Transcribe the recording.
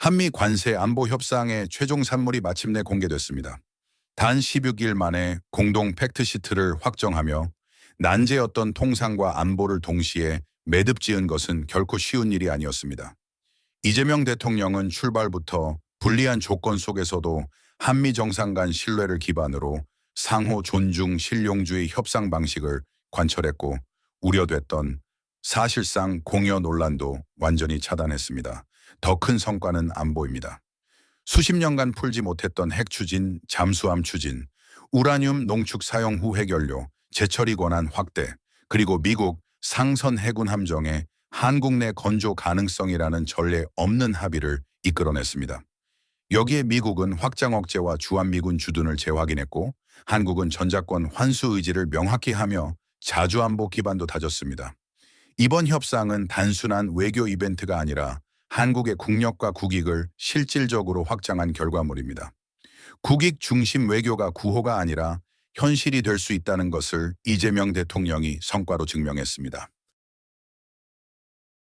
한미 관세 안보 협상의 최종 산물이 마침내 공개됐습니다. 단 16일 만에 공동 팩트시트를 확정하며 난제였던 통상과 안보를 동시에 매듭 지은 것은 결코 쉬운 일이 아니었습니다. 이재명 대통령은 출발부터 불리한 조건 속에서도 한미 정상 간 신뢰를 기반으로 상호 존중 실용주의 협상 방식을 관철했고 우려됐던 사실상 공여 논란도 완전히 차단했습니다. 더 큰 성과는 안 보입니다. 수십 년간 풀지 못했던 핵 추진, 잠수함 추진, 우라늄 농축 사용 후 해결료, 재처리 권한 확대, 그리고 미국 상선 해군 함정의 한국 내 건조 가능성이라는 전례 없는 합의를 이끌어냈습니다. 여기에 미국은 확장 억제와 주한미군 주둔을 재확인했고 한국은 전자권 환수 의지를 명확히 하며 자주안보 기반도 다졌습니다. 이번 협상은 단순한 외교 이벤트가 아니라 한국의 국력과 국익을 실질적으로 확장한 결과물입니다. 국익 중심 외교가 구호가 아니라 현실이 될 수 있다는 것을 이재명 대통령이 성과로 증명했습니다.